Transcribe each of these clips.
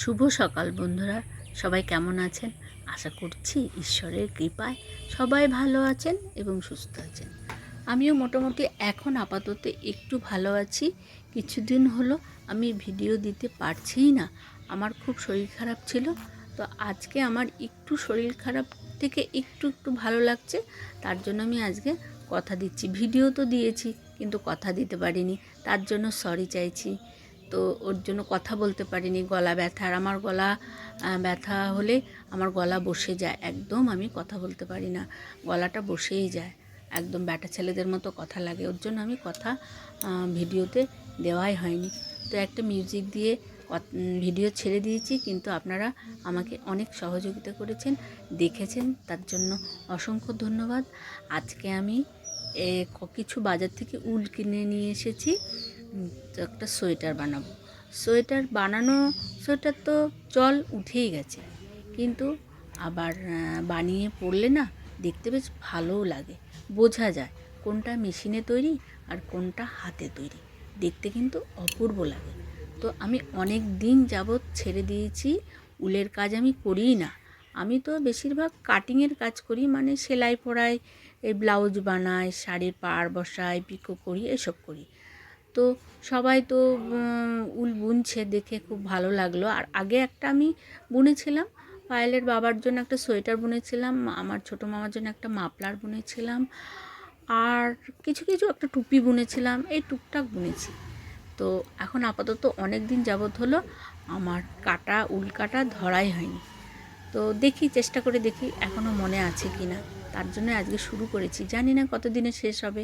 শুভ সকাল বন্ধুরা। সবাই কেমন আছেন? আশা করছি ঈশ্বরের কৃপায় সবাই ভালো আছেন এবং সুস্থ আছেন। আমিও মোটামুটি এখন আপাতত একটু ভালো আছি। কিছুদিন হলো আমি ভিডিও দিতে পারছিই না। আমার খুব শরীর খারাপ ছিল। তো আজকে আমার একটু শরীর খারাপ থেকে একটু একটু ভালো লাগছে। তার জন্য আমি আজকে কথা দিচ্ছি। ভিডিও তো দিয়েছি, কিন্তু কথা দিতে পারিনি। তার জন্য সরি চাইছি। তো ওর জন্য কথা বলতে পারিনি, গলা ব্যথা। আর আমার গলা ব্যথা হলে আমার গলা বসে যায়। একদম আমি কথা বলতে পারি না। গলাটা বসেই যায়। একদম ব্যাটা ছেলেদের মতো কথা লাগে। ওর জন্য আমি কথা ভিডিওতে দেওয়াই হয়নি। তো একটা মিউজিক দিয়ে ভিডিও ছেড়ে দিয়েছি, কিন্তু আপনারা আমাকে অনেক সহযোগিতা করেছেন, দেখেছেন। তার জন্য অসংখ্য ধন্যবাদ। আজকে আমি কিছু বাজার থেকে উল কিনে নিয়ে এসেছি। একটা সোয়েটার বানাবো। সোয়েটার বানানো, সোয়েটার তো জল উঠেই গেছে। কিন্তু আবার বানিয়ে পরলে না দেখতে বেশ ভালোও লাগে। বোঝা যায় কোনটা মেশিনে তৈরি আর কোনটা হাতে তৈরি। দেখতে কিন্তু অপূর্ব লাগে। তো আমি অনেক দিন যাবৎ ছেড়ে দিয়েছি, উলের কাজ আমি করিই না। আমি তো বেশিরভাগ কাটিংয়ের কাজ করি মানে সেলাই পড়াই এই ব্লাউজ বানাই শাড়ির পাড় বসাই পিকো করি, এসব করি। তো সবাই তো উল বুনছে দেখে খুব ভালো লাগল। আর আগে একটা আমি বুনেছিলাম, পায়েলের বাবার জন্য একটা সোয়েটার বুনেছিলাম, আমার ছোটো মামার জন্য একটা মাফলার বুনেছিলাম, আর কিছু কিছু একটা টুপি বুনেছিলাম, এই টুকটাক বুনেছি। তো এখন আপাতত অনেক দিন যাবৎ হলো আমার কাটা, উল কাটা ধরাই হয়নি। তো দেখি, চেষ্টা করে দেখি এখনও মনে আছে কি না তার জন্য আজকে শুরু করেছি। জানি না কতদিনে শেষ হবে।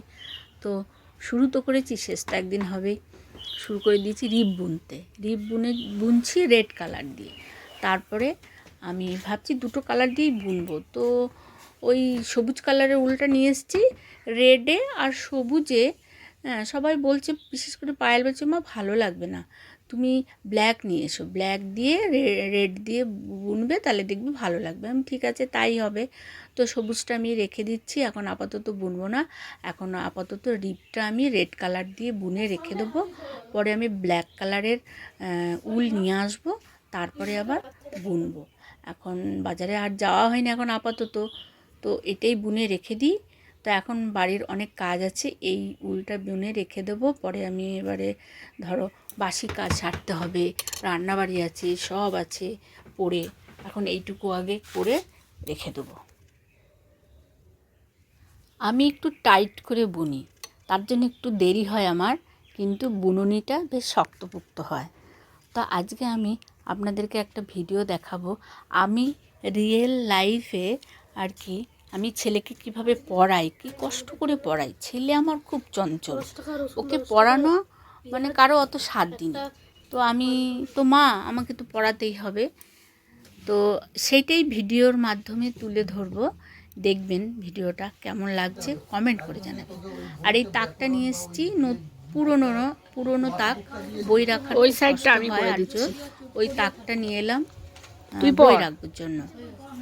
তো শুরু তো করেছি শেষ তো একদিন হবে শুরু করে দিয়েছি রিপ বুনতে। রিপ বুনে, বুনছি রেড কালার দিয়ে। তারপরে আমি ভাবছি দুটো কালার দিয়েই বুনবো। তো ওই সবুজ কালারের উলটা নিয়ে এসেছি, রেডে আর সবুজে হ্যাঁ, সবাই বলছে বিশেষ করে পায়েল বলছে মা ভালো লাগবে না। তুমি ব্ল্যাক নিয়ে এসো। ব্ল্যাক দিয়ে রেড দিয়ে বুনবে তাহলে দেখবি ভালো লাগবে। আমি ঠিক আছে তাই হবে। তো সবুজটা আমি রেখে দিচ্ছি এখন আপাতত বুনবো না। এখন আপাতত রিপটা আমি রেড কালার দিয়ে বুনে রেখে দেবো। পরে আমি ব্ল্যাক কালারের উল নিয়ে আসব তারপরে আবার বুনবো। এখন বাজারে আর যাওয়া হয়নি এখন আপাতত। তো এটাই বুনে রেখে দিই। তো এখন বাড়ির অনেক কাজ আছে, এই উলটা বুনে রেখে দেবো, পরে আমি এবারে ধরো বাসি কাজ সারতে হবে, রান্নাবাড়ি আছে, সব আছে পড়ে এখন এইটুকু আগে করে রেখে দেবো। আমি একটু টাইট করে বুনি, তার জন্য একটু দেরি হয় আমার, কিন্তু বুননিটা বেশ শক্তপোক্ত হয়। তো আজকে আমি আপনাদেরকে একটা ভিডিও দেখাবো, আমি রিয়েল লাইফে আর কি আমি ছেলেকে কীভাবে পড়াই? কি কষ্ট করে পড়াই? ছেলে আমার খুব চঞ্চল। ওকে পড়ানো মানে কারও অত সাত দিন তো আমি তো মা আমাকে তো পড়াতেই হবে। তো সেইটাই ভিডিওর মাধ্যমে তুলে ধরবো। দেখবেন ভিডিওটা কেমন লাগছে কমেন্ট করে জানাবেন। আর এই তাকটা নিয়ে এসেছি ন- পুরনো পুরনো তাক বই রাখার ওই সাইডটা আমি। ওই তাকটা নিয়ে এলাম তুই বই। রাখবার জন্য।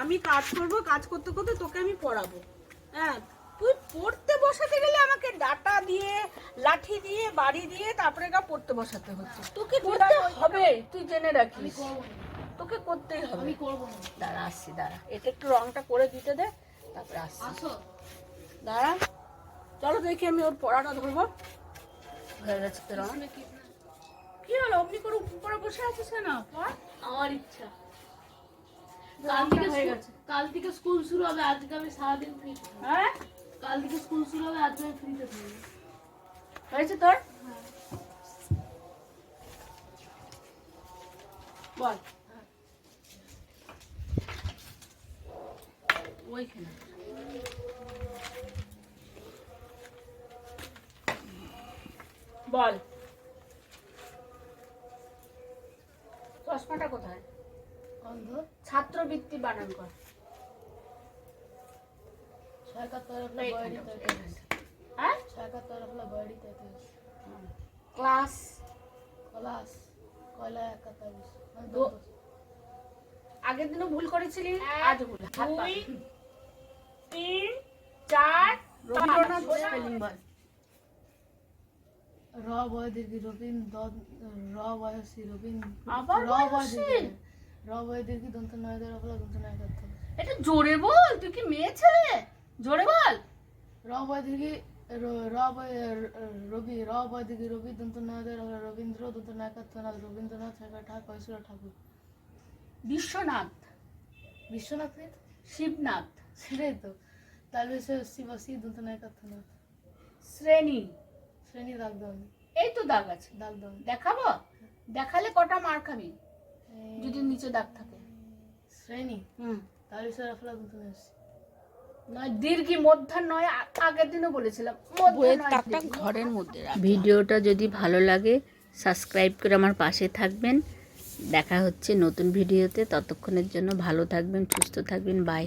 আমি কাজ করব কাজ করতে করতে তোকে আমি পড়াবো। হ্যাঁ তুই পড়তে বসাতে গেলে আমাকে ডাটা দিয়ে লাঠি দিয়ে বাড়ি দিয়ে তারপরে গা পড়তে বসাতে হচ্ছে। তোকে করতে হবে। তুই জেনে রাখিস। তোকে করতেই হবে। আমি করব না। দাঁড়া আসছি দাঁড়া। এটা একটু রংটা করে দিতে দে তারপরে আসছি। আসো। দাঁড়া। চলো দেখি আমি ওর পড়াটা ধরবো। হয়ে গেছে কি হলো? অমনি করে উপরে বসে আছিস কেন? আমার ইচ্ছা। কাল রংটা থেকে হয়ে স্কুল- গেছে। কাল থেকে স্কুল শুরু হবে আজকে আমি সারাদিন ফ্রি হ্যাঁ? কাল থেকে স্কুল শুরু হবে আজকে আমি ফ্রিতে থাকব। হয়েছে তোর? বল। ওইখানে। বল। চশমাটা কোথায়? অন্ধ ছাত্রবৃত্তি বানান কর। হ্যাঁ? ক্লাস। কলাস। কয়লা আগের দিনও ভুল করেছিলি? আজ ভুল। দুই তিন চার রবীন্দ্রনাথ স্পেলিং বল। র বয় দীর্ঘি রবীন দ র বয়সী রবীন আবার র বয় বয়সী? দীর্ঘি র বয় দীর্ঘি দন্ত নয় দন্ত একাত্তর এটা জোরে বল তুই কি মেয়ে ছেলে? জোরে বল। র বয় দীর্ঘি র- র বয় র- রবি র বয় দীর্ঘি রবি দন্ত নয় ফলা রবীন্দ্র দন্ত নয় রবীন্দ্রনাথ ঠাকুর ঠাকুর কৈশোর ঠাকুর? বিশ্বনাথ। বিশ্বনাথ শিবনাথ। সেটাই তো। তাহলে সে শিবাসী দন্ত নয় শ্রেণি। শ্রেণি দাগ দাও এই তো দাগ আছে। দাগ দাও দেখাবো? দেখালে কটা মার খাবি যদি নিচে দাগ থাকে। শ্রেণি? হুম। তাহলে সে রফলা দুটো নয় নয় দীর্ঘি মধ্যাহ্ন নয় আগের দিনও বলেছিলাম। ঘরের মধ্যে ভিডিওটা যদি ভালো লাগে সাবস্ক্রাইব করে আমার পাশে থাকবেন। দেখা হচ্ছে নতুন ভিডিওতে। ততক্ষণের জন্য ভালো থাকবেন সুস্থ থাকবেন। বাই।